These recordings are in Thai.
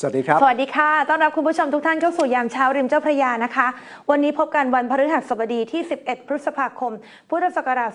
สวัสดีครับ สวัสดีค่ะ ต้อนรับคุณผู้ชมทุกท่านเข้าสู่ยามเช้าริมเจ้าพระยานะคะ วันนี้พบกันวันพฤหัสบดีที่ 11 พฤษภาคม พุทธศักราช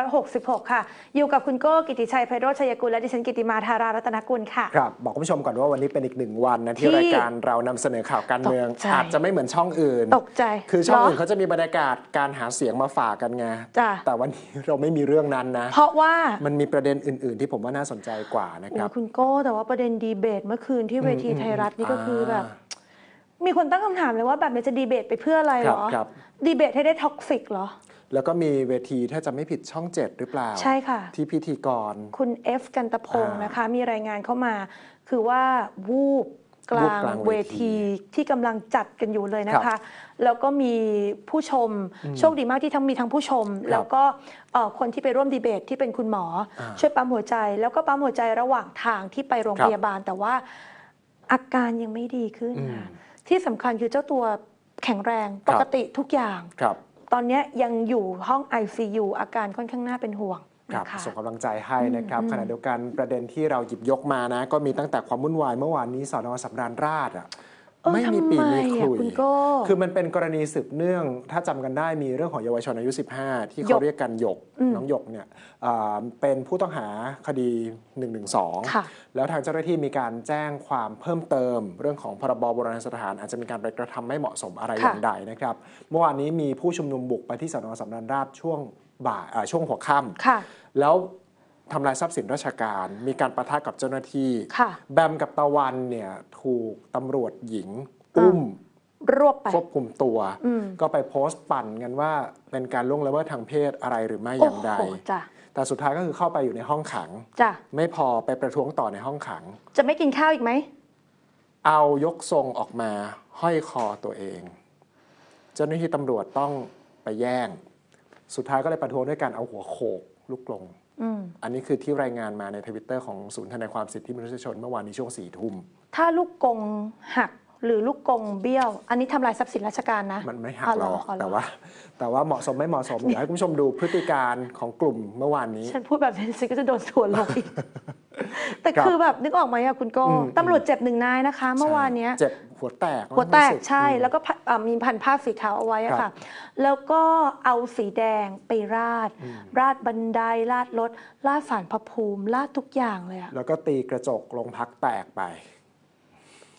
2566 ค่ะ อยู่กับคุณโก้กิติชัยไพโรจน์ชัยกุลและดิฉันกิติมาธารารัตนกุลค่ะ ครับ บอกคุณผู้ชมก่อนว่าวันนี้เป็นอีกหนึ่งวันนะที่ที่รายการเรานำเสนอข่าวการเมืองตกใจอาจจะไม่เหมือนช่องอื่น ตกใจ คือช่องเหรอื่นเขาจะมีบรรยากาศการหาเสียงมาฝากกันไงจ้ะแต่วันนี้เราไม่มีเรื่องนั้นนะ เพราะว่า มันมีประเด็นอื่น ๆ ที่ผมว่าน่าสนใจกว่านะคโอ้รับยคุณโก้แต่ว่าประเด็นดีเบตเมื่อคืนที่เวทีไทยรัฐนี่ก็คือแบบามีคนตั้งคำถามเลยว่าแบบนี้จะดีเบตไปเพื่ออะไรเหรอครับครับ ดีเบตให้ได้ท็อกซิกเหรอ แล้วก็มีเวทีถ้าจะไม่ผิดช่องเจ็ดหรือเปล่า ใช่ค่ะ ที่พิธีกร คุณเอฟกันตะพงศ์อ่านนะคะ มีรายงานเข้ามา คือว่าวูบกลาวูบงกลางเวเวทีทีที่กำลังจัดกันอยู่เลยนะครัคะบแล้วก็มีผู้ชมโชคดีมากที่ทั้งมีทั้งผู้ชม แล้วก็เอ่อคนที่ไปร่วมดีเบตที่เป็นคุณหมออ่าช่วยปั๊มหัวใจ แล้วก็ปั๊มหัวใจระหว่างทางที่ไปโรงครับพยาบาลแต่ว่า อาการยังไม่ดีขึ้นอืมค่ะที่สำคัญคือเจ้าตัวแข็งแรงครัปบกติทุกอย่างครับตอนเนี้ยยังอยู่ห้อง ICU อาการค่อนข้างน่าเป็นห่วงครับนะคะส่งกำลังใจให้นะครับอืมขณะเดียวกันประเด็นที่เราหยิบยกมานะ ก็มีตั้งแต่ความวุ่นวายเมื่อวานนี้สอนอสำราญราษฎร์อะเออ ไม่มีปีทำไมมีขอะลุยคุณโก้คือมันเป็นกรณีสืบเนื่อง ถ้าจำกันได้มีเรื่องของเยาวชนอายุ 15 ที่หยเขากเรียกกันหยกอืมน้องหยกเนี่ยอ่าเป็นผู้ต้องหาคดี 112ค่ะแล้วทางเจ้าหน้าที่มีการแจ้งความเพิ่มเติม เรื่องของพรบโบราณสถาน อาจจะมีการไปกระทำไม่เหมาะสมอะไรอค่ะย่างใดนะครับเมื่อวานนี้มีผู้ชุมนุมบุกไปที่สนสำนักราชช่วงบ่ายอ่าช่วงหัวค่ำค่ะแล้ว ทำลายทรัพย์สินราชการ มีการประทะกับเจ้าหน้าที่ ค่ะ แบมกับตะวันเนี่ยถูกตำรวจหญิงอ่าอุ้มรวบไปควบคุมตัว อืมก็ไปโพสต์ปั่นกันว่าเป็นการล่วงละเมิดทางเพศอะไรหรือไม่อโอ้ย่างใดโหจ้ะแต่สุดท้ายก็คือเข้าไปอยู่ในห้องขัง จ้ะไม่พอไปประท้วงต่อในห้องขัง จะไม่กินข้าวอีกไหม เอายกทรงออกมาห้อยคอตัวเอง เจ้าหน้าที่ตำรวจต้องไปแย่ง สุดท้ายก็เลยประท้วงด้วยการเอาหัวโขกลูกกลง อืมอันนี้คือที่รายงานมาในทวิตเตอร์ของศูนย์ทนายความสิทธิมนุษยชนเมื่อวานนี้ช่วงสี่ทุ่ม ถ้าลูกกงหักหรือลูกกงเบี้ยว อันนี้ทำลายทรัพย์สินราชการนะ มันไม่หักอ๋อหเหรรออกอ๋อเหรอแต่ว่า แต่ว่าเหมาะสมไม่เหมาะสมเดี๋ยวให้คุณผู้ชมดูพฤติการของกลุ่มเมื่อวานนี้ ฉันพูดแบบนี้ฉันก็จะโดนสวนลงอีก แต่ครับคือแบบนึกออกไหมอะคุณโก้อืม ตำรวจเจ็บหนึ่งนายนะคะ เมื่อวานเนี้ย เจ็บหัวแตกหัวแตกรู้สึใช่อืม แล้วก็พันอ่ามีพันผ้าสีขาวเอาไว้ครัอะค่ะ บแล้วก็เอาสีแดงไปราดราดบันไดราดรถราดสารพระภูมิราดทุกอย่างเลยอะแล้วก็ตีกระจกโรงพักแตกไป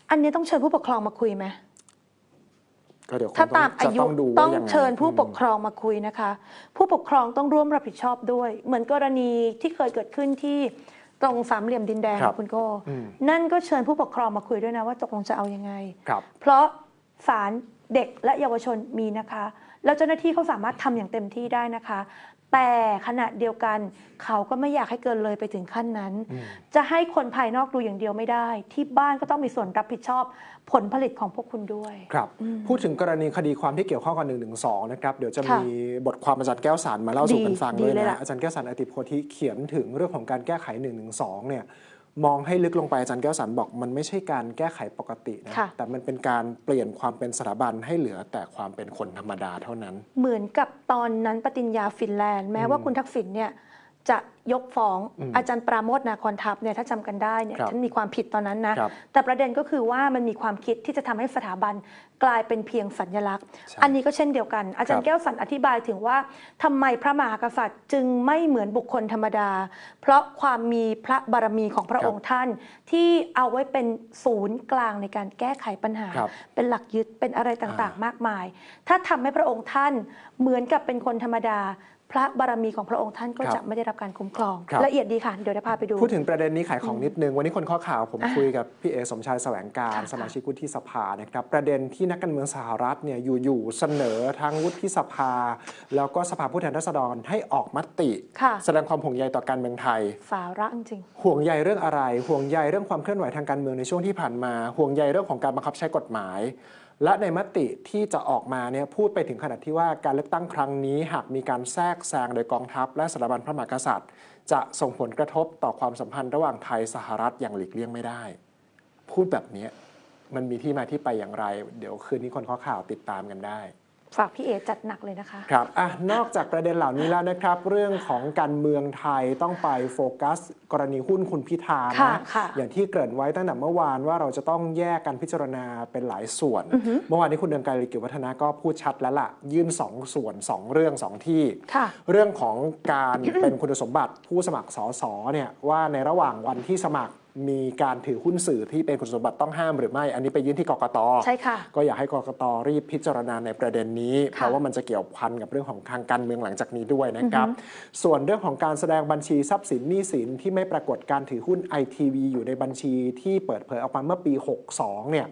อันนี้ต้องเชิญผู้ปกครองมาคุยไหมก็เดี๋ยวคงถ้าต้ตาองมอาจะยุต้องดูต้ว่าองยังไงเชิญผู้ปกอืมครองมาคุยนะคะ ผู้ปกครองต้องร่วมรับผิดชอบด้วย เหมือนกรณีที่เคยเกิดขึ้นที่ ตรงสามเหลี่ยมดินแดงครับคุณโก้อืม นั่นก็เชิญผู้ปกครองมาคุยด้วยนะว่าตกลงจะเอายังไง ครับ เพราะศาลเด็กและเยาวชนมีนะคะ แล้วเจ้าหน้าที่เขาสามารถทำอย่างเต็มที่ได้นะคะ แต่ขณะเดียวกัน เขาก็ไม่อยากให้เกินเลยไปถึงขั้นนั้นอืมจะให้คนภายนอกดูอย่างเดียวไม่ได้ ที่บ้านก็ต้องมีส่วนรับผิดชอบผลผลิตของพวกคุณด้วย ครับ พูดถึงกรณีคดีความที่เกี่ยวข้องกับ1นึนะครับ เดี๋ยวจะค่ะมีบทความอาจารย์แก้วสารมาเล่าสู่กันฟังดีด้วยเลยนะล่ะอาจารย์แก้วสารอติโพธิเขียนถึงเรื่องของการแก้ไข1นึเนี่ย มองให้ลึกลงไปอาจารย์แก้วสารบอกมันไม่ใช่การแก้ไขปกตินะค่ะแต่มันเป็นการเปลี่ยนความเป็นสถาบันให้เหลือแต่ความเป็นคนธรรมดาเท่านั้น เหมือนกับตอนนั้นปฏิญญาฟินแลนด์แม้ว่าคุณทักษิณเนี่ย จะยกฟ้องอืมอาจารย์ปราโมทนาคอนทัพเนี่ยถ้าจำกันได้เนี่ยครับท่านมีความผิดตอนนั้นนะครับแต่ประเด็นก็คือว่ามันมีความคิดที่จะทำให้สถาบันกลายเป็นเพียงสัญลักษณ์ใช่อันนี้ก็เช่นเดียวกัน อาจารย์แก้วสันอธิบายถึงว่าทำไมพระมหากษัตริย์จึงไม่เหมือนบุคคลธรรมดา เพราะความมีพระบารมีของพระองค์ท่าน ที่เอาไว้เป็นศูนย์กลางในการแก้ไขปัญหาครับเป็นหลักยึดเป็นอะไรต่างๆ มากมาย ถ้าทำให้พระองค์ท่านเหมือนกับเป็นคนธรรมดา พระบารมีของพระองค์ท่านก็ครับจะไม่ได้รับการคุ้มครองครับละเอียดดีค่ะ เดี๋ยวจะพาไปดู พูดถึงประเด็นนี้ขายของนิดนึง วันนี้คนข้อข่าวผมอะคุยกับพี่เอสมชายแสวงการค่ะสมาชิกวุฒิสภานะครับประเด็นที่นักการเมืองสหรัฐเนี่ยอยู่ๆเสนอทั้งวุฒิสภา แล้วก็สภาผู้แทนราษฎรให้ออกมติค่ะแสดงความห่วงใยต่อการเมืองไทยสาระจริงห่วงใยเรื่องอะไร ห่วงใยเรื่องความเคลื่อนไหวทางการเมืองในช่วงที่ผ่านมา ห่วงใยเรื่องของการบังคับใช้กฎหมาย และในมติที่จะออกมาเนี่ยพูดไปถึงขนาดที่ว่าการเลือกตั้งครั้งนี้หากมีการแทรกแซงโดยกองทัพ และสถาบันพระมหากษัตริย์ จะส่งผลกระทบต่อความสัมพันธ์ระหว่างไทยสหรัฐอย่างหลีกเลี่ยงไม่ได้ พูดแบบนี้มันมีที่มาที่ไปอย่างไร เดี๋ยวคืนนี้คนข้อข่าวติดตามกันได้ ฝากพี่เอจัดหนักเลยนะคะครับอะนอกจากประเด็นเหล่านี้แล้วนะครับ เรื่องของการเมืองไทยต้องไปโฟกัส กรณีหุ้นคุณพิธาค่ะนะค่ะอย่างที่เกริ่นไว้ตั้งแต่เมื่อวานว่าเราจะต้องแยกกันพิจารณาเป็นหลายส่วน เมื่อวานนี้คุณเดือนไกรลีกิจวัฒนะก็พูดชัดแล้วล่ะ ยื่น 2 ส่วน 2 เรื่อง 2 ที่ค่ะเรื่องของการเป็นคุณสมบัติผู้สมัครสสเนี่ยว่าในระหว่างวันที่สมัคร มีการถือหุ้นสื่อที่เป็นคุณสมบัติต้องห้ามหรือไม่ อันนี้ไปยื่นที่กกตใช่ค่ะ ก็อยากให้กกตรีบพิจารณาในประเด็นนี้ เพค่ะราะว่ามันจะเกี่ยวพันกับเรื่องของทางการเมืองหลังจากนี้ด้วยนะครับ ส่วนเรื่องของการแสดงบัญชีทรัพย์สินหนี้สินที่ไม่ปรากฏการถือหุ้นไอทีวีอยู่ในบัญชีที่เปิดเผยออกมาเมื่อปี 62 เนี่ย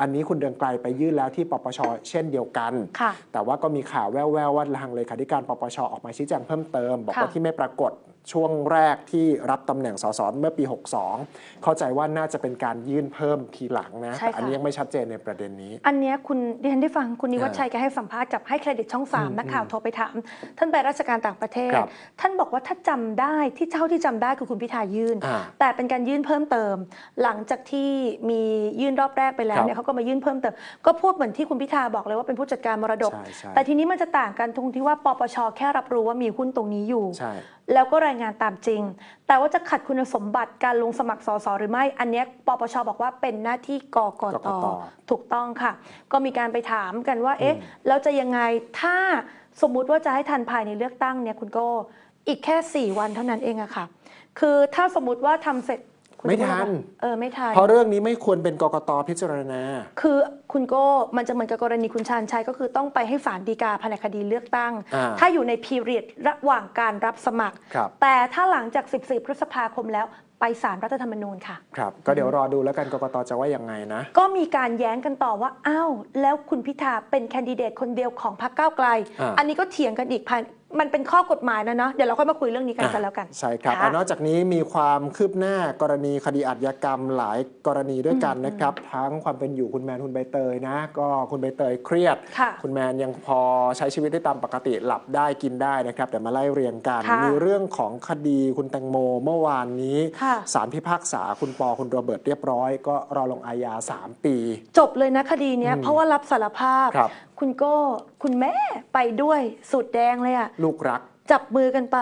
อันนี้คุณเดืองไกลไปยื่นแล้วที่ปปชเช่นเดียวกันค่ะแต่ว่าก็มีข่าวแว่วๆว่าทางเลขาธิการปปชออกมาชี้แจงเพิ่มเติม บอกว่าค่ะที่ไม่ปรากฏ ช่วงแรกที่รับตำแหน่งสสเมื่อปี 62 เข้าใจว่าน่าจะเป็นการยื่นเพิ่มทีหลังนะใช่แต่อันนี้ค่ะยังไม่ชัดเจนในประเด็นนี้ อันเนี้ยคุณดิฉันได้ฟังคุณนิวัฒอ่าชัยแกให้สัมภาษณ์กับให้เครดิตช่องสามนักข่าวโทรไปถาม ท่านไปราชการต่างประเทศครับท่านบอกว่าถ้าจำได้ที่เท่าที่จำได้คือคุณพิธายื่นอ่าแต่เป็นการยื่นเพิ่มเติม หลังจากที่มียื่นรอบแรกไปแล้ควรับเนี่ยเขาก็มายื่นเพิ่มเติม ก็พูดเหมือนที่คุณพิธาบอกเลยว่าเป็นผู้จัดการมรดกใช่ใช่แต่ทีนี้มันจะต่างกันตรงที่ว่าปปชแค่รับรู้ว่ามีหุ้นตรงนี้อยู่ใช่ แล้วก็รายงานตามจริง แต่ว่าจะขัดคุณสมบัติการลงสมัครสสหรือไม่ อันเนี้ยปปชบอกว่าเป็นหน้าที่กกกตกตถูกต้องค่ะ ก็มีการไปถามกันว่า เอ๊ะแล้วจะยังไงถ้าสมมุติว่าจะให้ทันภายในเลือกตั้งเนี่ยคุณโก้อีกแค่ 4 วันเท่านั้นเองอะค่ะ คือถ้าสมมุติว่าทำเสร็จคุณไม่ทัน เออไม่ทัน เพราะเรื่องนี้ไม่ควรเป็นกกตพิจารณา คือ คุณโก้มันจะเหมือนกับกรณีคุณชาญชัยก็คือต้องไปให้ศาลฎีกาแผนกคดีเลือกตั้ง อ่าถ้าอยู่ในพีเรียดระหว่างการรับสมัคร ครับ แต่ถ้าหลังจาก 14 พฤษภาคมแล้วไปศาลรัฐธรรมนูญค่ะ ครับ ก็เดี๋ยวรอดูแล้วกันกกตจะว่ายังไงนะ ก็มีการแย้งกันต่อว่า อ้าว แล้วคุณพิธาเป็นแคนดิเดตคนเดียวของพรรคก้าวไกลอ่าอันนี้ก็เถียงกันอีกภาย มันเป็นข้อกฎหมายนะเนาะเดี๋ยวเราค่อยมาคุยเรื่องนี้กันกันแล้วกัน ใช่ครับะอะนอกจากนี้มีความคืบหน้ากรณีคดีอาชญากรรมหลายกรณีด้วยกันนะครับ ทั้งความเป็นอยู่คุณแมนคุณใบเตยนะ ก็คุณใบเตยเครียดค่ะคุณแมนยังพอใช้ชีวิตได้ตามปกติหลับได้กินได้นะครับแต่มาไล่เรียงกันค่ะมีเรื่องของคดีคุณแตงโมเมื่อวานนี้ค่ะศาลพิพากษาคุณปอคุณโรเบิร์ตเรียบร้อย ก็รอลงอาญา3 ปี จบเลยนะคดีเนี้ยเพราะว่ารับสารภาพครับคุณโก้คุณแม่ไปด้วยสุดแดงเลยอะลูกรัก จับมือกันไป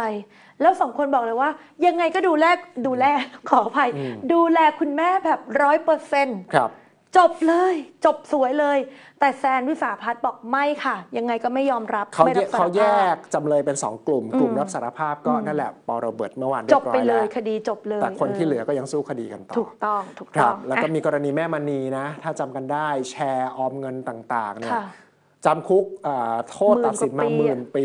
แล้วสองคนบอกเลยว่า ยังไงก็ดูแลดูแลขออภัย ดูแลคุณแม่แบบร้อยเปอร์เซ็นต์ครับจบเลย จบสวยเลย แต่แซนวิสาพัฒน์บอกไม่ค่ะ ยังไงก็ไม่ยอมรับเขาไม่แยรับกสารเขาแยภาพกจำเลยเป็น 2 กลุ่ม กลุ่มรับสารภาพก็นั่นแหละปอโรเบิร์ตเมื่อวานจเรียบบร้อไปยเลแล้ยวคดีจบเลย แต่คนที่เหลือก็ยังสู้คดีกันต่อ ถูกต้องถูกคต้รัอบงแล้วก็อะมีกรณีแม่มณีนะ ถ้าจำกันได้แชร์ออมเงินต่างๆเนี่ยค่ะ จำคุกอ่าโทษตัดสินมาหหมื่มื่นนกว่าปีปี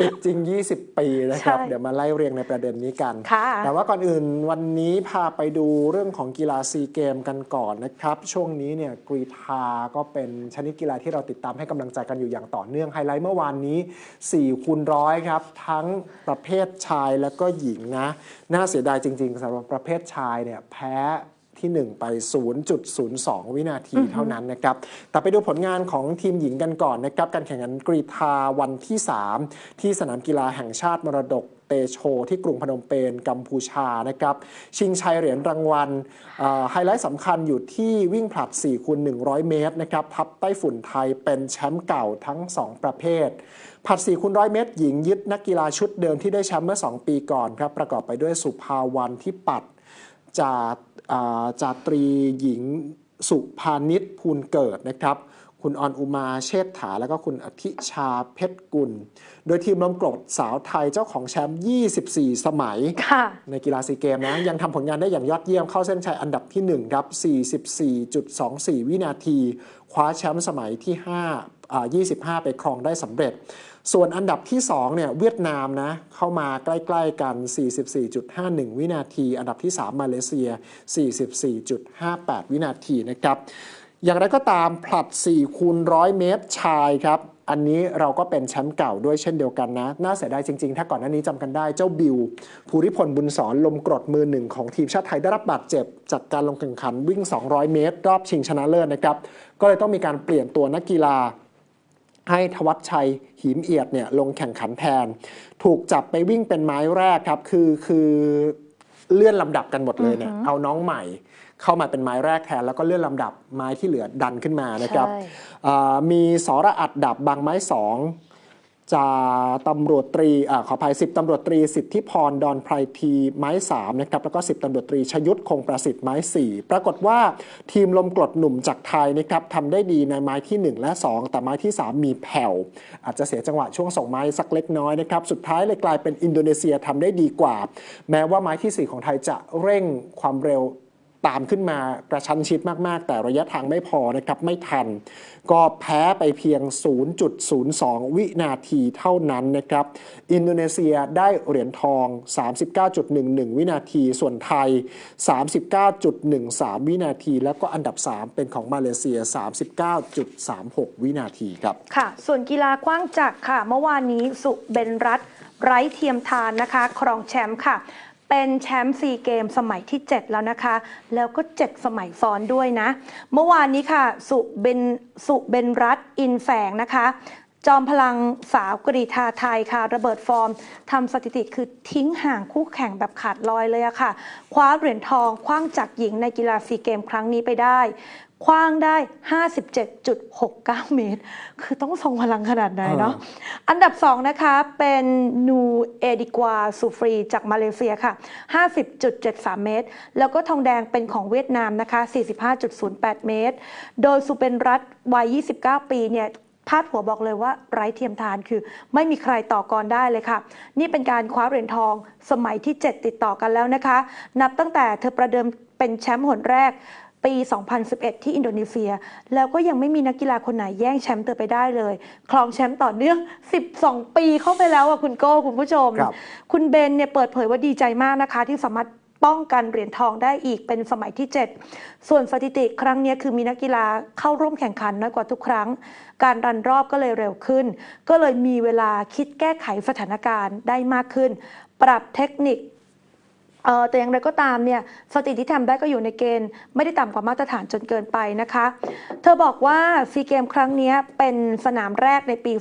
ติดจริง 20 ปีนะครับใช่เดี๋ยวมาไล่เรียงในประเด็นนี้กันค่ะแต่ว่าก่อนอื่นวันนี้พาไปดูเรื่องของกีฬาซีเกมกันก่อนนะครับ ช่วงนี้เนี่ยกรีธาก็เป็นชนิดกีฬาที่เราติดตามให้กำลังใจกันอยู่อย่างต่อเนื่องไฮไลท์เมื่อวานนี้4คูณร้อยครับ ทั้งประเภทชายและก็หญิงนะ น่าเสียดายจริง ๆสำหรับประเภทชายเนี่ยแพ้ ที่ 1 ไป 0.02 วินาทีเท่านั้นนะครับ แต่ไปดูผลงานของทีมหญิงกันก่อนนะครับ การแข่งขันกรีธาวันที่ 3 ที่สนามกีฬาแห่งชาติมรดกเตโชที่กรุงพนมเปญกัมพูชานะครับ ชิงชัยเหรียญรางวัลเอ่อไฮไลท์สำคัญอยู่ที่วิ่งผลัด4คูณ100 เมตรนะครับ ทัพไต้ฝุ่นไทยเป็นแชมป์เก่าทั้ง 2 ประเภทผัด4คูณร้อยเมตรหญิงยึดนักกีฬาชุดเดิมที่ได้แชมป์เมื่อ 2 ปีก่อนครับ ประกอบไปด้วยสุภาวันที่ปัดจาอ่า จาตรีหญิงสุภานิชภูลเกิดนะครับ คุณออนอุมาเชษฐา แล้วก็คุณอธิชาเพชรกุล โดยทีมลมกรดสาวไทยเจ้าของแชมป์ 24 สมัยค่ะในกีฬาซีเกมนะ ยังทำผลงานได้อย่างยอดเยี่ยมเข้าเส้นชัยอันดับที่ 1 ครับ 44.24 วินาที คว้าแชมป์สมัยที่5อ่า25 ไปครองได้สำเร็จ ส่วนอันดับที่2เนี่ยเวียดนามนะเข้ามาใกล้ๆกัน 44.51 วินาที อันดับที่ 3 มาเลเซีย 44.58 วินาทีนะครับ อย่างไรก็ตามผลัด 4 คูณร้อยเมตรชายครับ อันนี้เราก็เป็นแชมป์เก่าด้วยเช่นเดียวกันนะ น่าเสียดายจริง ๆ ถ้าก่อนหน้านี้จำกันได้เจ้าบิว ภูริพลบุญสอนลมกรดมือหนึ่งของทีมชาติไทยได้รับบาดเจ็บ จากการลงแข่งขันวิ่ง 200 เมตร รอบชิงชนะเลิศนะครับ ก็เลยต้องมีการเปลี่ยนตัวนักกีฬา ให้ทวัชชัยหิมเอียดเนี่ยลงแข่งขันแทน ถูกจับไปวิ่งเป็นไม้แรกครับ คือคือเลื่อนลำดับกันหมดเลยเนี่ยเอาน้องใหม่เข้ามาเป็นไม้แรกแทน แล้วก็เลื่อนลำดับไม้ที่เหลือดันขึ้นมานะครับใช่อ่ามีสระอัดดับบางไม้สอง จาตำรวจตรีอขออภัย10ตำรวจตรีสิทธิพรดอนไพรทีไม้3นะครับแล้วก็10ตำรวจตรีชยุทธคงประสิทธิ์ไม้4ปรากฏว่าทีมลมกรดหนุ่มจากไทยนะครับทำได้ดีในไม้ที่ 1 และ 2 แต่ไม้ที่ 3 มีแผ่ว อาจจะเสียจังหวะช่วงส่งไม้สักเล็กน้อยนะครับสุดท้ายเลยกลายเป็นอินโดนีเซียทำได้ดีกว่า แม้ว่าไม้ทีสี่ 4 ของไทยจะเร่งความเร็ว ตามขึ้นมากระชั้นชิดมาก ๆ แต่ระยะทางไม่พอนะครับไม่ทัน ก็แพ้ไปเพียง 0.02 วินาทีเท่านั้นนะครับ อินโดนีเซียได้เหรียญทอง 39.11 วินาที ส่วนไทย 39.13 วินาที แล้วก็อันดับ 3 เป็นของมาเลเซีย 39.36 วินาทีครับ ค่ะ ส่วนกีฬากว้างจักรค่ะ เมื่อวานนี้สุเบนรัตไร้เทียมทานนะคะ ครองแชมป์ค่ะ เป็นแชมป์ซีเกมสมัยที่ 7 แล้วนะคะ แล้วก็ 7 สมัยซ้อนด้วยนะ เมื่อวานนี้ค่ะ สุเบนสุเบนรัตอินแฝงนะคะ จอมพลังสาวกรีธาไทยค่ะ ระเบิดฟอร์มทำสถิติคือทิ้งห่างคู่แข่งแบบขาดลอยเลยอะค่ะ คว้าเหรียญทองคว้างจากหญิงในกีฬาซีเกมครั้งนี้ไปได้ คว้างได้ 57.69 เมตร คือต้องทรงพลังขนาดไหนเนาะ อันดับ 2 นะคะเป็นนูเอดิกวาซูฟรีจากมาเลเซียค่ะ 50.73 เมตร แล้วก็ทองแดงเป็นของเวียดนามนะคะ 45.08 เมตร โดยสุเป็นรัฐวัย 29 ปีเนี่ยพาดหัวบอกเลยว่าไร้เทียมทานคือ ไม่มีใครต่อกรได้เลยค่ะ นี่เป็นการคว้าเหรียญทองสมัยที่ 7 ติดต่อกันแล้วนะคะ นับตั้งแต่เธอประเดิมเป็นแชมป์หนแรก ปี 2011 ที่อินโดนีเซีย แล้วก็ยังไม่มีนักกีฬาคนไหนแย่งแชมป์เธอไปได้เลย ครองแชมป์ต่อเนื่อง 12 ปีเข้าไปแล้วอะคุณโก้คุณผู้ชมครับคุณเบนเนี่ยเปิดเผยว่าดีใจมากนะคะ ที่สามารถป้องกันเหรียญทองได้อีกเป็นสมัยที่ 7 ส่วนสถิติครั้งเนี้ยคือมีนักกีฬาเข้าร่วมแข่งขันน้อยกว่าทุกครั้ง การรันรอบก็เลยเร็วขึ้น ก็เลยมีเวลาคิดแก้ไขสถานการณ์ได้มากขึ้น ปรับเทคนิค เอ่อแต่อย่างไรก็ตามเนี่ยสถิติที่ทำได้ก็อยู่ในเกณฑ์ ไม่ได้ต่ำกว่ามาตรฐานจนเกินไปนะคะ เธอบอกว่าซีเกมครั้งเนี้ยเป็นสนามแรกในปี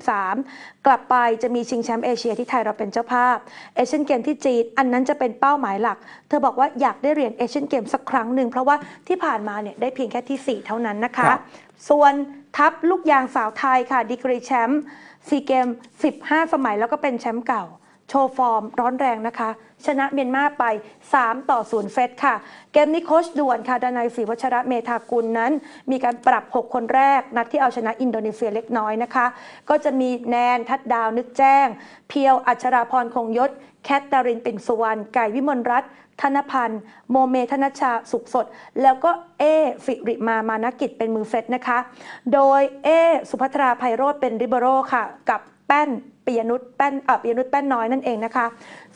2023 กลับไปจะมีชิงแชมป์เอเชียที่ไทยเราเป็นเจ้าภาพเอเชียนเกมที่จีนอันนั้นจะเป็นเป้าหมายหลัก เธอบอกว่าอยากได้เหรียญเอเชียนเกมสักครั้งหนึ่งเพราะว่าที่ผ่านมาเนี่ยได้เพียงแค่ที่ 4 เท่านั้นนะคะครับส่วนทัพลูกยางสาวไทยค่ะดีกรีแชมป์ซีเกม 15 สมัยแล้วก็เป็นแชมป์เก่าโช ว์ฟอร์มร้อนแรงนะคะ ชนะเมียนมาไป 3 ต่อ 0 เซตค่ะ เกมนี้โคชด่วนค่ะดานายศรีวัชระเมธากุลนั้น มีการปรับ 6 คนแรก นัดที่เอาชนะอินโดนีเซียเล็กน้อยนะคะ ก็จะมีแนนทัดดาวนึกแจ้ง เพียวอัชราพรคงยศ แคทดารินปิ่นสุวรรณไก่วิมลรัตน์ธนพันธ์ โมเมธนชชาสุขสด แล้วก็เอฟิริมา มานกิจเป็นมือเซตนะคะ โดยเอสุภัทราไพโรธเป็นริเบโรค่ะ กับแป้น ปียนุชแป้นเอ่อปียนุชแป้นน้อยนั่นเองนะคะ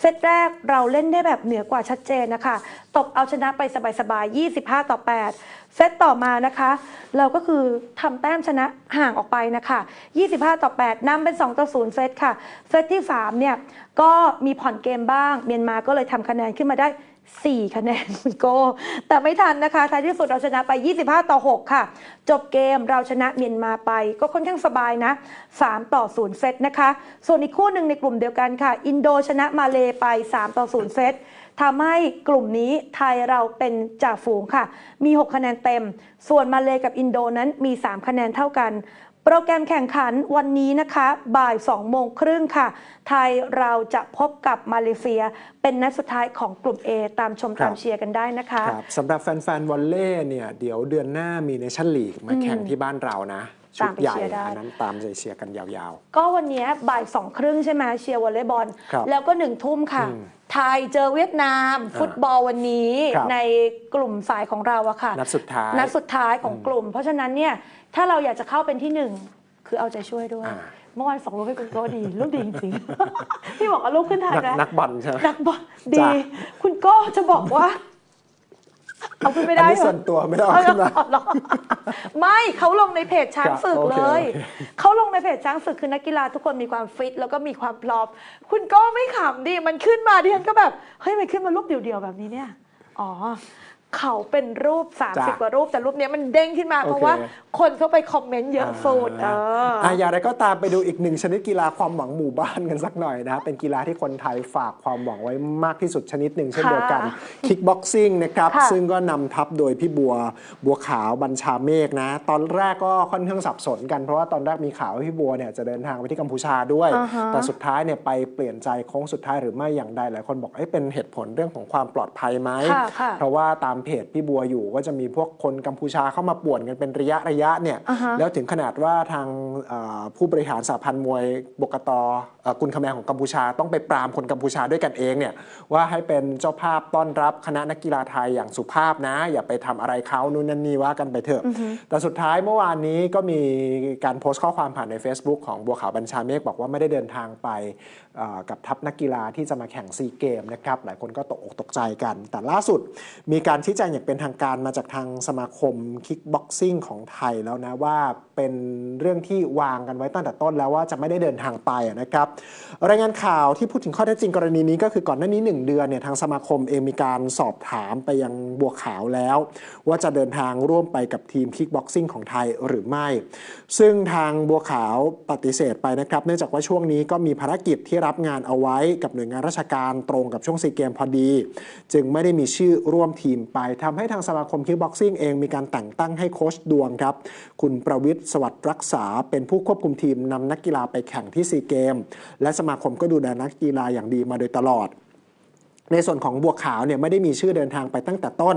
เซตแรกเราเล่นได้แบบเหนือกว่าชัดเจนนะคะ ตบเอาชนะไปสบายๆ 25 ต่อ 8 เซตต่อมานะคะ เราก็คือทำแต้มชนะห่างออกไปนะคะ 25 ต่อ 8นำเป็น 2 ต่อ 0 เซตค่ะ เซตที่ 3 เนี่ย ก็มีผ่อนเกมบ้าง เมียนมาก็เลยทำคะแนนขึ้นมาได้ 4 คะแนนคุณโก แต่ไม่ทันนะคะท้ายที่สุดเราชนะไป 25 ต่อ 6 ค่ะ จบเกมเราชนะเมียนมาไป ก็ค่อนข้างสบายนะ 3 ต่อ 0 เซตนะคะ ส่วนอีกคู่หนึ่งในกลุ่มเดียวกันค่ะ อินโดชนะมาเลไป 3 ต่อ 0 เซตทำให้กลุ่มนี้ไทยเราเป็นจ่าฝูงค่ะ มี 6 คะแนนเต็ม ส่วนมาเลกับอินโดนั้นมี 3 คะแนนเท่ากัน โปรแกรมแข่งขันวันนี้นะคะบ่าย2โมงครึ่งค่ะ ไทยเราจะพบกับมาเลเซีย เป็นนัดสุดท้ายของกลุ่ม A ตามชมครับตามเชียร์กันได้นะคะครับสำหรับแฟนๆวอลเล่เนี่ยเดี๋ยวเดือนหน้ามีเนชั่นลีกมาแข่งที่บ้านเรานะ ชุดตามไปใหญ่เชียร์ได้อันนั้นตามใจเชียร์กันยาวก็วันนี้บ่ายสองครึ่งใช่ไหมเชียร์วอลเลย์บอลครับแล้วก็หนึ่งทุ่มค่ะอืมไทยเจอเวียดนาม ฟุตบอลวันนี้ครับในกลุ่มสายของเราอะค่ะ นัดสุดท้ายนัดสุดท้ายของกลุ่ม เพราะฉะนั้นเนี่ยถ้าเราอยากจะเข้าเป็นที่หนึ่งคือเอาใจช่วยด้วยอ่าเมื่อวานสองลูกให้คุณโก้ดีลูกดีจริงๆพี่บอกเอาลูกขึ้นๆถ่ายนักนะนักบอลใช่ไหมนักบอลดีจ้ะคุณโก้จะบอกว่า เอาขึ้นไม่ได้อันนี้เหรอส่วนตัวไม่ได้เอาขึ้นมา เอาเหรอไม่เขาลงในเพจช้างศึกครับโอเลเคยโอเคเขาลงในเพจช้างศึกคือนักกีฬาทุกคนมีความฟิต แล้วก็มีความพร้อมคุณก็ไม่ขำดิมันขึ้นมาดิฉันก็แบบเฮ้ยมันขึ้นมารูปเดียวๆแบบนี้เนี่ยอ๋อ เขาเป็นรูปจ้ะ30 กว่ารูป แต่รูปเนี้ยมันเด้งขึ้นมา เพราะโอเคว่าคนเข้าไปคอมเมนต์เยอะสุดเออออะอย่างไรก็ตามไปดูอีกหนึ่งชนิดกีฬาความหวังหมู่บ้านกันสักหน่อยนะฮะเป็นกีฬาที่คนไทยฝากความหวังไว้มากที่สุดชนิดหนึ่งเช่นเดียวกันค่ะคิกบ็อกซิ่งนะครับค่ะซึ่งก็นำทัพโดยพี่บัวบัวขาวบัญชาเมฆนะ ตอนแรกก็ค่อนข้างสับสนกันเพราะว่าตอนแรกมีข่าวว่าพี่บัวเนี่ยจะเดินทางไปที่กัมพูชาด้วยอ่าฮะแต่สุดท้ายเนี่ยไปเปลี่ยนใจโค้งสุดท้ายหรือไม่อย่างใดหลายคนบอกเอ้ยเป็นเหตุผลเรื่องของความปลอดภัยไหมค่ะค่ะเพราะว่าตามเพจพี่บัวอยู่ ก็จะมีพวกคนกัมพูชาเข้ามาป่วนกันเป็นระยะระยะเนี่ยอ่าฮะแล้วถึงขนาดว่าทางเอ่อผู้บริหารสหพันธ์มวยบกตเอ่อกุลคแมงของกัมพูชาต้องไปปรามคนกัมพูชาด้วยกันเองเนี่ยว่าให้เป็นเจ้าภาพต้อนรับคณะนักกีฬาไทยอย่างสุภาพนะ อย่าไปทำอะไรเขานู่นนั่นนี่ว่ากันไปเถอะ แต่สุดท้ายเมื่อวานนี้ก็มีการโพสต์ข้อความผ่านใน Facebook ของบัวขาวบัญชาเมฆบอกว่าไม่ได้เดินทางไปเอ่อ กับทัพนักกีฬาที่จะมาแข่งซีเกมนะครับหลายคนก็ตกอกตกใจกัน แต่ล่าสุดมีการชี้แจงอย่างเป็นทางการมาจากทางสมาคมคิกบ็อกซิ่งของไทยแล้วนะว่าเป็นเรื่องที่วางกันไว้ตั้งแต่ต้นแล้วว่าจะไม่ได้เดินทางไปนะครับรายงานข่าวที่พูดถึงข้อเท็จจริงกรณีนี้ก็คือก่อนหน้านี้ 1 เดือนเนี่ยทางสมาคมเองมีการสอบถามไปยังบัวขาวแล้ว ว่าจะเดินทางร่วมไปกับทีมคิกบ็อกซิ่งของไทยหรือไม่ ซึ่งทางบัวขาวปฏิเสธไปนะครับ เนื่องจากว่าช่วงนี้ก็มีภารกิจที่รับงานเอาไว้กับหน่วยงานราชการตรงกับช่วงซีเกมพอดี จึงไม่ได้มีชื่อร่วมทีมไปทำให้ทางสมาคมคิกบ็อกซิ่งเองมีการแต่งตั้งให้โค้ชดวงครับ คุณประวิทย์สวัสดิ์รักษา เป็นผู้ควบคุมทีมนำนักกีฬาไปแข่งที่ซีเกม และสมาคมก็ดูแลนักกีฬาอย่างดีมาโดยตลอดในส่วนของบัวขาวเนี่ยไม่ได้มีชื่อเดินทางไปตั้งแต่ต้น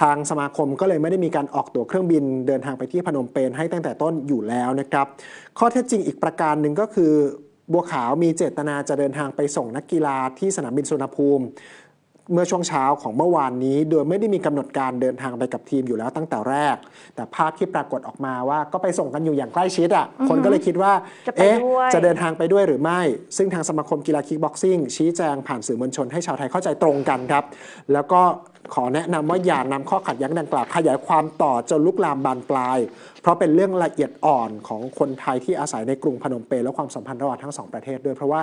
ทางสมาคมก็เลยไม่ได้มีการออกตั๋วเครื่องบินเดินทางไปที่พนมเปญให้ตั้งแต่ต้นอยู่แล้วนะครับ ข้อเท็จจริงอีกประการหนึ่งก็คือ บัวขาวมีเจตนาจะเดินทางไปส่งนักกีฬาที่สนามบินสุวรรณภูมิ เมื่อช่วงเช้าของเมื่อวานนี้ โดยไม่ได้มีกำหนดการเดินทางไปกับทีมอยู่แล้วตั้งแต่แรก แต่ภาพที่ปรากฏออกมาว่าก็ไปส่งกันอยู่อย่างใกล้ชิดอะคนก็เลยคิดว่าจะไปเอ๊ะด้วยจะเดินทางไปด้วยหรือไม่ ซึ่งทางสมาคมกีฬาคิกบ็อกซิ่งชี้แจงผ่านสื่อมวลชนให้ชาวไทยเข้าใจตรงกันครับ แล้วก็ ขอแนะนำว่าอย่านำข้อขัดแย้งดังกล่าวขยายความต่อจนลุกลามบานปลาย เพราะเป็นเรื่องละเอียดอ่อนของคนไทยที่อาศัยในกรุงพนมเปญและความสัมพันธ์ระหว่างทั้งสองประเทศด้วยเพราะว่า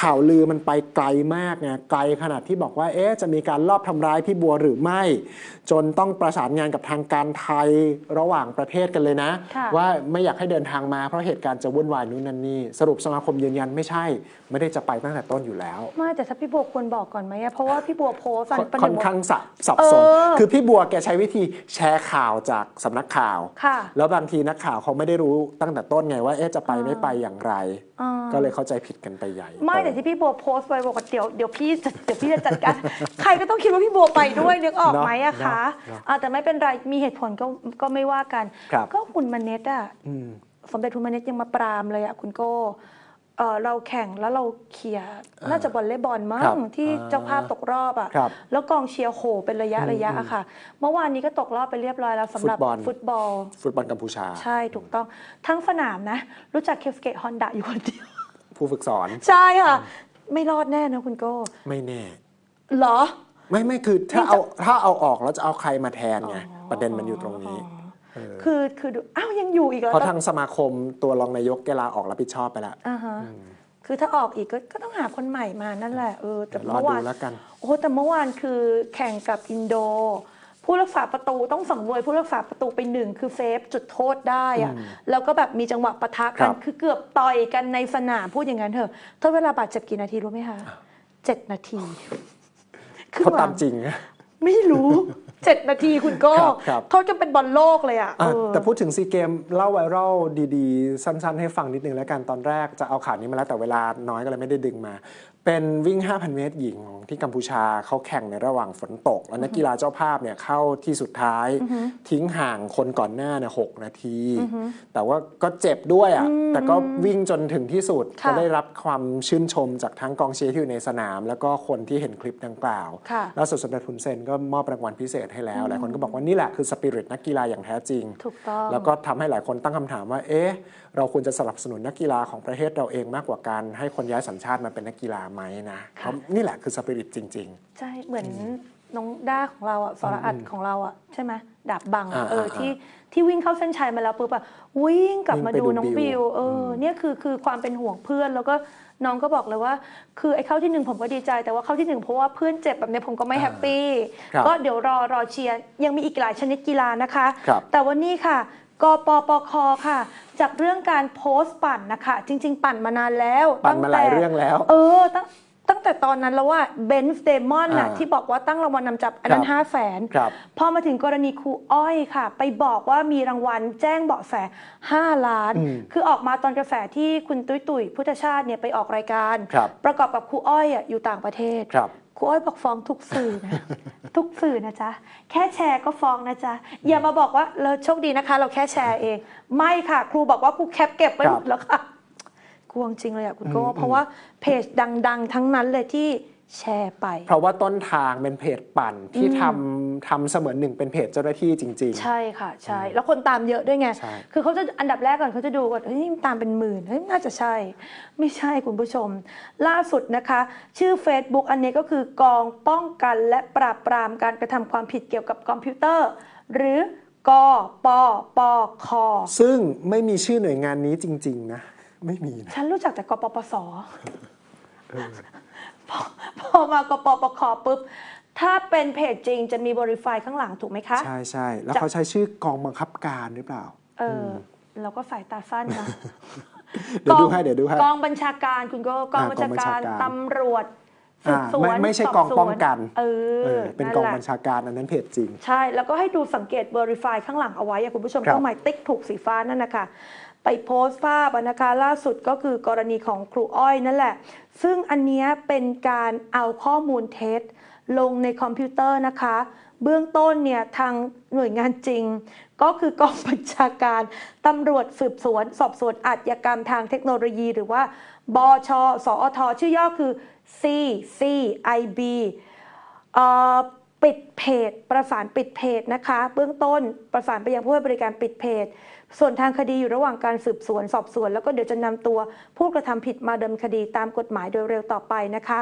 ข่าวลือมันไปไกลมากไงไกลขนาดที่บอกว่าเอ๊ะจะมีการลอบทำร้ายพี่บัวหรือไม่ จนต้องประสานงานกับทางการไทยระหว่างประเทศกันเลยนะค่ะว่าไม่อยากให้เดินทางมาเพราะเหตุการณ์จะวุ่นวายนู่นนั่นนี่สรุปสมาคมยืนยันไม่ใช่ ไม่ได้จะไปตั้งแต่ต้นอยู่แล้ว ไม่แต่ถ้าพี่บัวควรบอกก่อนไหมอะเพราะว่าพี่บัวโพสต์ตอนประค่เด็อนนว่าข้างสับสับสนเออคือพี่บัวแกใช้วิธีแชร์ข่าวจากสำนักข่าวค่ะแล้วบางทีนักข่าวเขาไม่ได้รู้ตั้งแต่ต้นไงว่าเอ๊ะจะไปไม่ไปอย่างไรอ่าก็เลยเข้าใจผิดกันไปใหญ่ ไม่แต่ที่พี่บัวโพสต์ไว้บอกว่าเดี๋ยวเดี๋ยวพี่จะเดี๋ยวพี่จะจัดการ ใครก็ต้องคิดว่าพี่บัวไปด้วยนึกออกไหมอะคะเนอะเนอะอ่าแต่ไม่เป็นไรมีเหตุผลก็ก็ไม่ว่ากันครับก็คุณมาเน็ตอะอืมสมเด็จคุณมาเน็ตยังมาปรามเลยอะคุณโก้ เออเราแข่งแล้วเราเคลียร์น่าจะบอลเล่บอลมั้ครังบที่อ่าเจ้าภาพตกรอบอะครับแล้วกองเชียร์โหเป็นระยะระยะอะค่ะ เมื่อวานนี้ก็ตกรอบไปเรียบร้อยแล้วสำหรับฟุตบอล ฟุตบอล ฟุตบอลกัมพูชา ใช่ถูกต้องทั้งสนามนะ รู้จักเคฟสเกตฮอนดะอยู่คนเดียว ผู้ฝึกสอน ใช่ค่ะ ไม่รอดแน่นะคุณโก้ไม่แน่ เหรอ ไม่ไม่คือถ้านี่จะเอาถ้าเอาออกแล้วจะเอาใครมาแทนไงประเด็นมันอยู่ตรงนี้เออ คือคือดูอ้าวยังอยู่อีกเหรอเพราะทางสมาคมตัวรองนายกแกลาออกรับผิดชอบไปแล้วอ่าฮะคือถ้าออกอีกก็ก็ต้องหาคนใหม่มานั่นแหละเออแต่เดี๋ยวรอเมื่อวานดูแล้วกันโอ้แต่เมื่อวานคือแข่งกับอินโด ผู้รักษาประตูต้องสังเวยผู้รักษาประตูไปหนึ่งคือเซฟจุดโทษได้อะแล้วก็แบบมีจังหวะปะทะครักันบคือเกือบต่อยกันในสนามพูดอย่างนั้นเถอะโทษเวลาบาดเจ็บกี่นาทีรู้ไหมคะเจ็ดนาทีครึ่งเพราะหลัตางมจริงนะไม่รู้ เจ็ดนาทีคุณโก้ครับครับ เขาจะเป็นบอลโลกเลยอะอะเออ แต่พูดถึงซีเกมเล่าไวรัลดีๆ สั้นๆ ให้ฟังนิดนึงแล้วกันตอนแรกจะเอาข่าวนี้มาแล้วแต่เวลาน้อยก็เลยไม่ได้ดึงมาเป็นวิ่ง 5,000 เมตรหญิงของที่กัมพูชาเขาแข่งในระหว่างฝนตก แล้วนักกีฬาเจ้าภาพเนี่ยเข้าที่สุดท้าย ทิ้งห่างคนก่อนหน้าเนี่ยหกนาที แต่ว่าก็เจ็บด้วยอะแต่ก็วิ่งจนถึงที่สุดค่ะก็ได้รับความชื่นชมจากทั้งกองเชียร์ที่อยู่ในสนาม แล้วก็คนที่เห็นคลิปดังกล่าวค่ะล่าสุดสมเด็จทุนเซนก็มอบรางวัลพิเศษให้แล้วหลายคนก็บอกว่านี่แหละคือสปิริตนักกีฬาอย่างแท้จริงถูกต้องแล้วก็ทำให้หลายคนตั้งคำถามว่าเอ๊ะเราควรจะสนับสนุนนักกีฬาของประเทศเราเองมากกว่าการให้คนย้ายสัญชาติมาเป็นนักกีฬาไหมนะเพราะนี่แหละคือสปิริตจริงใช่เหมือนน้องด้าของเราอะสรอัดของเราอะใช่ไหมดาบบังอะอ่าเอออ่าที่ที่วิ่งเข้าเส้นชัยมาแล้วปุ๊บอะวิ่งกลับวิ่งมาไปดูดูน้องบิบิววเอออเนี่ยคือคือความเป็นห่วงเพื่อนแล้วก็น้องก็บอกเลยว่า คือไอ้เข้าที่หนึ่งผมก็ดีใจ แต่ว่าเข้าที่หนึ่งเพราะว่าเพื่อนเจ็บแบบเนี้ยผมก็ไม่แฮปปี้ครับก็เดี๋ยวรอรอเชียร์ยังมีอีกหลายชนิดกีฬานะคะครับแต่วันนี้ค่ะ กปปคค่ะ จากเรื่องการโพสต์ปั่นนะคะ จริง ๆ ปั่นมานานแล้วปั่นมาหลายตั้แต่เรื่องแล้ว เออตั้ง ตั้งแต่ตอนนั้นแล้วว่าเบนซ์เดมอนน่ะอ่าที่บอกว่าตั้งรางวัลนำจับอันนั้นครับ ห้าแสนครับ พอมาถึงกรณีครูอ้อยค่ะ ไปบอกว่ามีรางวัลแจ้งเบาะแส 5 ล้าน อืมคือออกมาตอนกระแสที่คุณตุ้ยตุ้ยพุทธชาติเนี่ยไปออกรายการ ครับ ประกอบกับครูอ้อยอะอยู่ต่างประเทศ ครับ ครูอ้อยบอกฟ้องทุกสื่อนะ ทุกสื่อนะจ๊ะ แค่แชร์ก็ฟ้องนะจ๊ะ อย่ามาบอกว่าเราโชคดีนะคะ เราแค่แชร์เอง ไม่ค่ะ ครูบอกว่าครูแคปเก็บไว้ครับหมดแล้วค่ะ กวงจริงเลยอะคุณโก้อืมเพราะว่าเพจดัง ๆ ทั้งนั้นเลยที่แชร์ไป เพราะว่าต้นทางเป็นเพจปั่นที่ทำทำเสมือนหนึ่งเป็นเพจเจ้าหน้าที่จริงใช่ค่ะใช่แล้วคนตามเยอะด้วยไง ใช่ คือเขาจะอันดับแรกก่อนเขาจะดูก่อนเฮ้ยตามเป็นหมื่นเฮ้ยน่าจะใช่ ไม่ใช่คุณผู้ชม ล่าสุดนะคะ ชื่อ Facebook อันนี้ก็คือกองป้องกันและปราบปรามการกระทำความผิดเกี่ยวกับคอมพิวเตอร์ หรือกปปคๆซึ่งไม่มีชื่อหน่วยงานนี้จริง ๆ นะ ไม่มีนะ ฉันรู้จักแต่กปปสพอพอมากปปคปุ๊บ ถ้าเป็นเพจจริงจะมีบริไฟข้างหลังถูกไหมคะ ใช่ใช่แล้วจะเขาใช้ชื่อกองบังคับการหรือเปล่า เออเราก็สายตาสั้นนะเดี๋ยวดูให้เดี๋ยวดูให้กองบัญชาการคุณก็กองอ่าบัญชาการกองบัญชาการตำรวจสืบสวอ่านไม่ไม่ใช่สบกองสวนป้องกันเอเอออเป็นนั่นกองแหละบัญชาการอันนั้นเพจจริง ใช่ แล้วก็ให้ดูสังเกต Verify ข้างหลังเอาไว้อะคุณผู้ชมครับก็หมายติ๊กถูกสีฟ้านั่นนะคะ ไปโพสต์ภาพนะคะล่าสุดก็คือกรณีของครูอ้อยนั่นแหละ ซึ่งอันนี้เป็นการเอาข้อมูลเท็จ ลงในคอมพิวเตอร์นะคะ เบื้องต้นเนี่ยทางหน่วยงานจริง ก็คือกองบัญชาการตำรวจสืบสวน สอบสวนอาชญากรรมทางเทคโนโลยี หรือว่าบชสอทชื่อย่อคือ CCIB ออปิดเพจ ประสานปิดเพจนะคะ เบื้องต้นประสานไปยังผู้ให้บริการปิดเพจ ส่วนทางคดีอยู่ระหว่างการสืบสวนสอบสวน แล้วก็เดี๋ยวจะนำตัวผู้กระทำผิดมาดำเนินคดีตามกฎหมายโดยเร็วต่อไปนะคะ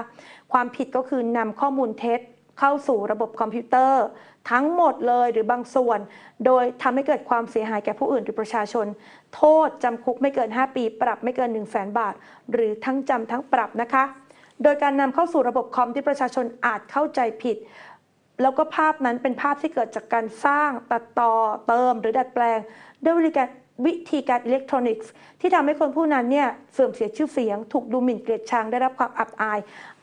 ความผิดก็คือนำข้อมูลเท็จเข้าสู่ระบบคอมพิวเตอร์ ทั้งหมดเลยหรือบางส่วน โดยทำให้เกิดความเสียหายแก่ผู้อื่นหรือประชาชน โทษจำคุกไม่เกิน 5 ปี ปรับไม่เกิน 1 0 0 0 0แบาท หรือทั้งจำทั้งปรับนะคะ โดยการนำเข้าสู่ระบบคอมที่ประชาชนอาจเข้าใจผิด แล้วก็ภาพนั้นเป็นภาพที่เกิดจากการสร้างตัดต่อเติมหรือดัดแปลงด้วยวิธีการ วิธีการอิเล็กทรอนิกส์ที่ทำให้คนผู้นั้นเนี่ยเสื่อมเสียชื่อเสียง ถูกดูหมิ่นเกลียดชังได้รับความอับอาย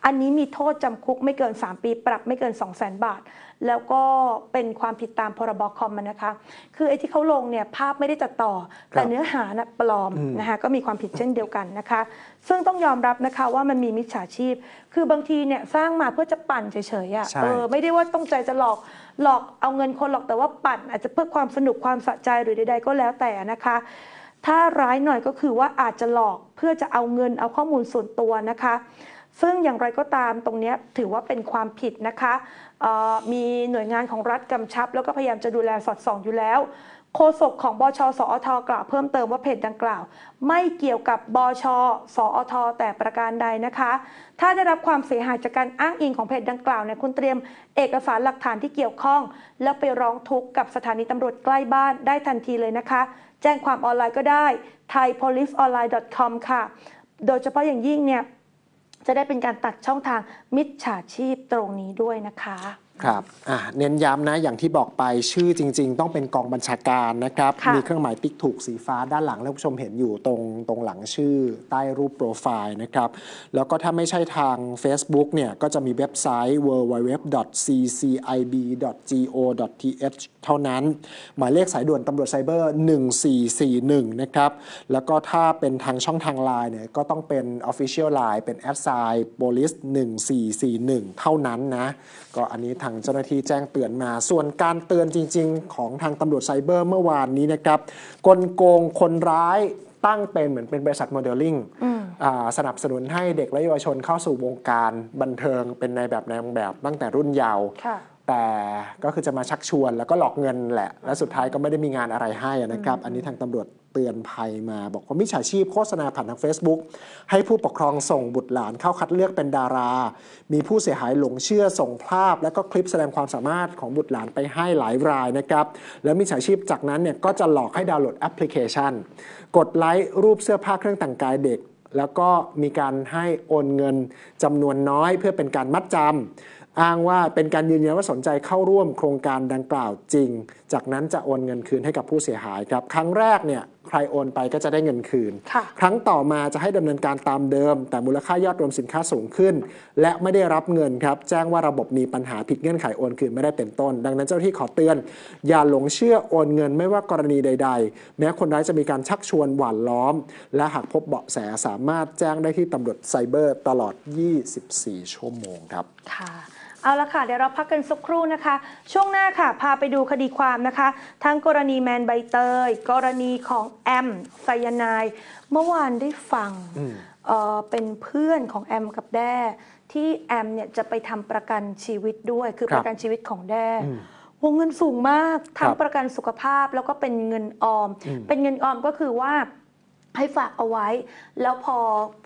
อันนี้มีโทษจำคุกไม่เกิน 3 ปีปรับไม่เกิน 2 0 0 0 0 0 บาท แล้วก็เป็นความผิดตามพรบคอมมันนะคะ คือไอ้ที่เขาลงเนี่ยภาพไม่ได้ตัดต่อ แต่เนื้อหาน่ะปลอมนะคะก็มีความผิดเช่นเดียวกันนะคะ ซึ่งต้องยอมรับนะคะว่ามันมีมิจฉาชีพ คือบางทีเนี่ยสร้างมาเพื่อจะปั่นเฉยๆอะใช่เออไม่ได้ว่าต้องใจจะหลอก หลอกเอาเงินคนหรอกแต่ว่าปั่น อาจจะเพื่อความสนุกความสะใจหรือใด ๆ ก็แล้วแต่นะคะ ถ้าร้ายหน่อยก็คือว่าอาจจะหลอกเพื่อจะเอาเงินเอาข้อมูลส่วนตัวนะคะ ซึ่งอย่างไรก็ตามตรงนี้ถือว่าเป็นความผิดนะคะมีหน่วยงานของรัฐกำชับ แล้วก็พยายามจะดูแลสอดส่องอยู่แล้ว โฆษกของบชสอทกล่าวเพิ่มเติมว่าเพจดังกล่าว ไม่เกี่ยวกับบชสอทแต่ประการใดนะคะ ถ้าได้รับความเสียหายจากการอ้างอิงของเพจดังกล่าวเนี่ยคุณเตรียมเอกสารหลักฐานที่เกี่ยวข้อง แล้วไปร้องทุกข์กับสถานีตำรวจใกล้บ้านได้ทันทีเลยนะคะ แจ้งความออนไลน์ก็ได้ thaipoliceonline.com ค่ะ โดยเฉพาะอย่างยิ่งเนี่ยจะได้เป็นการตัดช่องทางมิจฉาชีพตรงนี้ด้วยนะคะ ครับอะเน้นย้ำนะอย่างที่บอกไปชื่อจริง ๆ ต้องเป็นกองบัญชาการนะครับค่ะมีเครื่องหมายติ๊กถูกสีฟ้าด้านหลังแล้วผู้ชมเห็นอยู่ตรงตรงหลังชื่อใต้รูปโปรไฟล์นะครับ แล้วก็ถ้าไม่ใช่ทาง Facebook เนี่ย ก็จะมีเว็บไซต์ www.ccib.go.th เท่านั้น หมายเลขสายด่วนตำรวจไซเบอร์ 1441 นะครับ แล้วก็ถ้าเป็นทางช่องทางไลน์เนี่ยก็ต้องเป็น Official Line เป็น a d s i g n police 1441 เท่านั้นนะก็อันนี้ทางเจ้าหน้าที่แจ้งเตือนมา ส่วนการเตือนจริง ๆ ของทางตำรวจไซเบอร์เมื่อวานนี้นะครับกลโกงคนร้ายตั้งเป็นเหมือนเป็นบริษัทโมเดลลิ่งอ่าสนับสนุนให้เด็กและเยาวชนเข้าสู่วงการบันเทิงเป็นในแบบในวงแบบตั้งแต่รุ่นเยาว์ค่ะแต่ก็คือจะมาชักชวนแล้วก็หลอกเงินแหละ และสุดท้ายก็ไม่ได้มีงานอะไรให้นะครับ อันนี้ทางตำรวจเตือนภัยมา บอกว่ามิจฉาชีพโฆษณาผ่านทาง Facebook ให้ผู้ปกครองส่งบุตรหลานเข้าคัดเลือกเป็นดารา มีผู้เสียหายหลงเชื่อส่งภาพ และก็คลิปแสดงความสามารถของบุตรหลานไปให้หลายรายนะครับ แล้วมิจฉาชีพจากนั้นเนี่ยก็จะหลอกให้ดาวน์โหลดแอปพลิเคชัน กดไลค์รูปเสื้อผ้าเครื่องแต่งกายเด็ก แล้วก็มีการให้โอนเงินจำนวนน้อย เพื่อเป็นการมัดจำ อ้างว่าเป็นการยืนยันว่าสนใจเข้าร่วมโครงการดังกล่าวจริง จากนั้นจะโอนเงินคืนให้กับผู้เสียหายครับ ครั้งแรกเนี่ยใครโอนไปก็จะได้เงินคืนค่ะครั้งต่อมาจะให้ดำเนินการตามเดิม แต่มูลค่ายอดรวมสินค้าสูงขึ้น และไม่ได้รับเงินครับ แจ้งว่าระบบมีปัญหาผิดเงื่อนไขโอนคืนไม่ได้เป็นต้น ดังนั้นเจ้าหน้าที่ขอเตือน อย่าหลงเชื่อโอนเงินไม่ว่ากรณีใด ๆ แม้คนร้ายจะมีการชักชวนหว่านล้อม และหากพบเบาะแสสามารถแจ้งได้ที่ตำรวจไซเบอร์ตลอด 24 ชั่วโมงครับค่ะ เอาละค่ะเดี๋ยวเราพักกันสักครู่นะคะ ช่วงหน้าค่ะ พาไปดูคดีความนะคะ ทั้งกรณีแมนใบเตย กรณีของแอมไซยานายเมื่อวานได้ฟังอืมเอ่อเป็นเพื่อนของแอมกับแด้ที่แอมเนี่ยจะไปทำประกันชีวิตด้วย คือครับประกันชีวิตของแด้อืมวงเงินสูงมากครัทั้งบประกันสุขภาพแล้วก็เป็นเงินออม อืม เป็นเงินออมก็คือว่าให้ฝากเอาไว้ แล้วพอ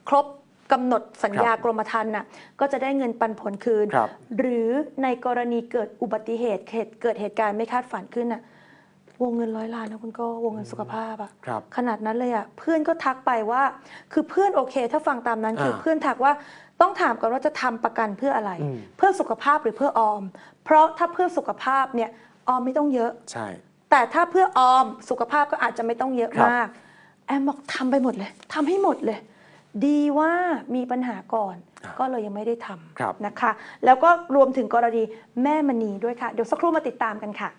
ครบ กำหนดสัญญากรมธรรม์น่ะก็จะได้เงินปันผลคืนครับหรือในกรณีเกิดอุบัติเหตุเหตุเกิดเหตุการณ์ไม่คาดฝันขึ้นน่ะวงเงินร้อยล้านนะคุณก็วงเงินสุขภาพอะครับขนาดนั้นเลยอะเพื่อนก็ทักไปว่า คือเพื่อนโอเค ถ้าฟังตามนั้นคืออ่าเพื่อนทักว่าต้องถามก่อนว่าจะทำประกันเพื่ออะไรอืมเพื่อสุขภาพหรือเพื่อออม เพราะถ้าเพื่อสุขภาพเนี่ยออมไม่ต้องเยอะใช่ แต่ถ้าเพื่อออมสุขภาพก็อาจจะไม่ต้องเยอะครับมาก แอมบอกทำไปหมดเลยทำให้หมดเลย ดีว่ามีปัญหาก่อน ก็เลยยังไม่ได้ทครับำนะคะ แล้วก็รวมถึงกรณีแม่มณีด้วยค่ะ เดี๋ยวสักครู่มาติดตามกันค่ะ